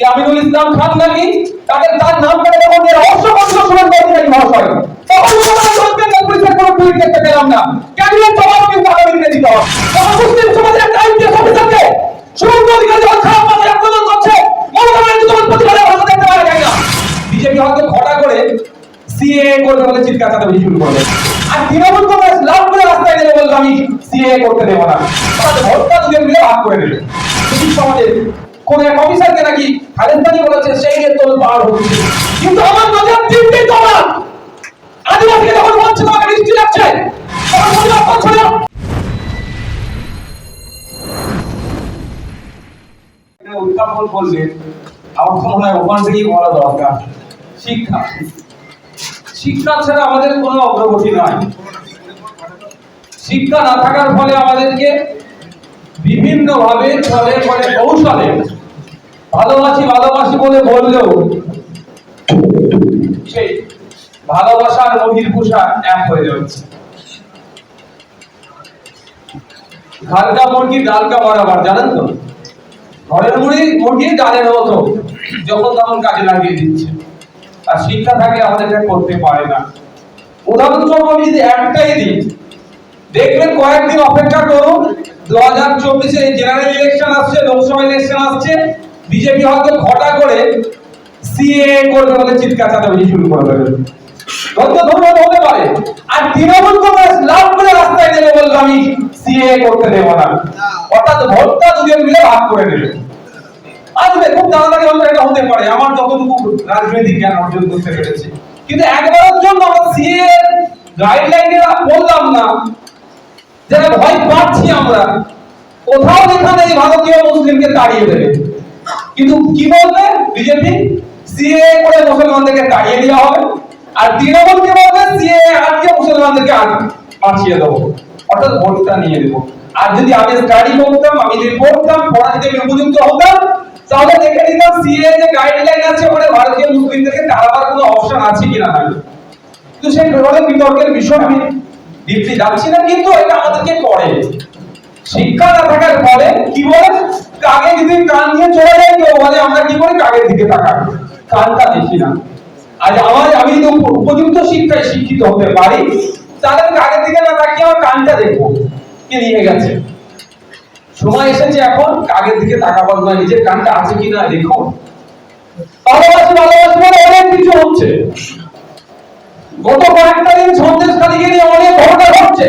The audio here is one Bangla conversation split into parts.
কি আমিনুল ইসলাম খান নাকি? তাদের তার নাম করে যখন এর কণ্ঠ শুনেন বলতে নাকি মহাশয়। তখন যে পুলিশের কোনো টুইট দেখতে পেলাম না। ক্যাবিনেট জবাব কিন্তু আগামী দিনে দিতে হবে? তখন মুসলিম সমাজের একটা আইপিএস অফিসারকে শুভেন্দু অধিকারী যখন খারাপ ভাষায় আক্রমণ করছে মমতা ব্যানার্জি তখন প্রতিবাদের ভাষা দেখতে পারা যায় না। বিজেপি হয়তো ঘটা করে সিএ করবে বলে চিৎকার চালাতে শুরু করবে। আর তৃণমূল কংগ্রেস লাভ করে রাস্তায় নেমে বলল আমি সিএ করতে দেবো না। তাদের ভোটটা দুজন মিলে ভাগ করে ব্রিটিশ সমাজের কোন এক অফিসারকে নাকি খালেদানি বলেছে, সেই নিয়ে তোল পার হচ্ছে কিন্তু আমার নজর তিনটে তোমার আদিবাসীকে যখন বলছে, তোমাকে বৃষ্টি লাগছে, তখন উত্থাপন করলেন আমার মনে হয় ওখান থেকেই বলা দরকার। শিক্ষা। শিক্ষা ছাড়া আমাদের কোনো অগ্রগতি নয়। শিক্ষা না থাকার ফলে আমাদেরকে বিভিন্ন ভাবে ছলে ফলে কৌশলে ভালোবাসি ভালোবাসি বলে বললেও সেই ভালোবাসার বহির্ভূষা এক হয়ে যাচ্ছে। ঘালকা মুরগি ডালকা বরাবর, জানেন তো? ঘরের মুড়ি, মুরগি, ডালের মতো, যখন তখন কাজে লাগিয়ে দিচ্ছে। আর শিক্ষা থাকলে আমাদের করতে পারে না। উদাহরণস্বরূপ আমি যদি একটাই দিই, দেখবেন কয়েকদিন অপেক্ষা করুন, দু হাজার চব্বিশে জেনারেল ইলেকশন আসছে, লোকসভা ইলেকশন আসছে বিজেপি হয়তো ঘটা করে সিএ করবে বলে চিৎকার চালাতে শুরু করে ধন্যবাদ হতে পারে। আর তৃণমূল কংগ্রেস লাভ করে রাস্তায় নেমে বলল আমি সিএ করতে দেবো না। অর্থাৎ ভোটটা দুজন মিলে ভাগ করে নেবে। আসবে খুব তাড়াতাড়ি হয়তো এটা হতে পারে। আমার যতটুকু রাজনৈতিক জ্ঞান অর্জন করতে পেরেছি। কিন্তু একবারের জন্য আমরা সিএ গাইডলাইনে বললাম না। যারা ভয় পাচ্ছি আমরা, কোথাও লেখা নেই ভারতীয় মুসলিমকে তাড়িয়ে দেবে। কিন্তু কি বলবে? বিজেপি সিএ করে মুসলমানদেরকে তাড়িয়ে দেওয়া হবে। আর তৃণমূল কি বলবে? সিএ আজকে মুসলমানদেরকে বাঁচিয়ে দেবো। অর্থাৎ ভোটটা নিয়ে দেবো আর যদি আমি স্টাডি করতাম, আমি যদি পড়তাম পড়া যদি আমি উপযুক্ত হতাম, তাহলে দেখে নিতাম সিএ যে গাইডলাইন আছে ওখানে ভারতীয় মুসলিমদেরকে তাড়াবার কোনো অপশন আছে কিনা না কিন্তু সেই বিতর্কের বিষয় আমি ডিপলি যাচ্ছি না, কিন্তু এটা আমাদেরকে করে। শিক্ষা না থাকার ফলে কি বলে? কাগে যদি কান নিয়ে চলে যায়, কেউ বলে, আমরা কি করি কাগের দিকে তাকাই কানটা দেখি না। আজ আমার, আমি যদি উপযুক্ত শিক্ষায় শিক্ষিত হতে পারি, তাহলে আমি কাগের দিকে না তাকিয়ে আমার কানটা দেখব কে নিয়ে গেছে। সময় এসেছে এখন কাগের দিকে তাকাবার না নিজের কানটা আছে কিনা দেখুন ভালোবাসি ভালোবাসি বলে অনেক কিছু হচ্ছে। গত কয়েকটা দিন সন্দেশ খালিকে নিয়ে অনেক ঘটনা ঘটছে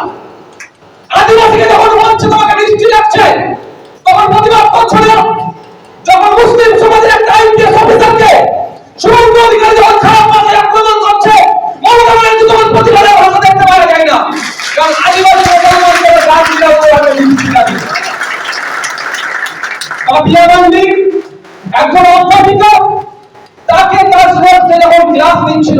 আদিবাসীকে যখন বলছে তোমাকে বৃষ্টি লাগছে তখন প্রতিবাদ করছ না। যখন মুসলিম সমাজের একটা আইপিএস অফিসারকে শুভেন্দু অধিকারী যখন খারাপ ভাষায় আক্রমণ করছে, মমতা ব্যানার্জি তখন প্রতিবাদের ভাষা দেখতে পারা যায় না। কারণ আদিবাসী মুসলমানদের রাজনীতি করে বৃষ্টি লাগে কাপিয়া গান্ধী একজন অধ্যাপিকা তাকে তার স্টুডেন্টকে যখন ক্লাস নিচ্ছিল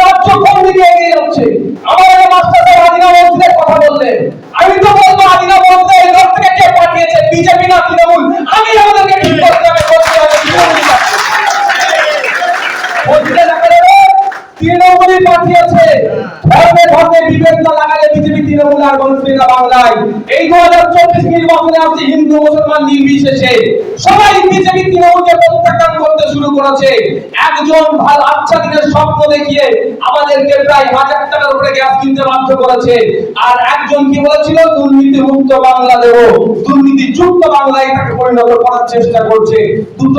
রাজ্য কোন দিকে এগিয়ে যাচ্ছে আমার মাস্টার আদিনা মন্ত্রীদের কথা বললেন আমি তো বলব আদিনা মন্ত্রী এই ঘর থেকে কে পাঠিয়েছে বিজেপি না তৃণমূল আমি আমাদেরকে ঠিক করতে হবে করতে হবে তৃণমূলই পাঠিয়েছে। ধর্মে ধর্মে লাগালে বিজেপি তৃণমূল আর বাংলায়। এই দু হাজার চব্বিশ নির্বাচনে আসছে হিন্দু, মুসলমান নির্বিশেষে সবাই বিজেপি তৃণমূলকে প্রত্যাখ্যান করতে শুরু করেছে। একজন ভালো আচ্ছা দিনের স্বপ্ন দেখিয়ে আমাদেরকে প্রায় হাজার টাকার উপরে গ্যাস কিনতে বাধ্য করেছে। আর একজন কি বলেছিল? দুর্নীতি মুক্ত বাংলা দেব দুর্নীতি যুক্ত বাংলায় তাকে পরিণত করার চেষ্টা করছে। দুটো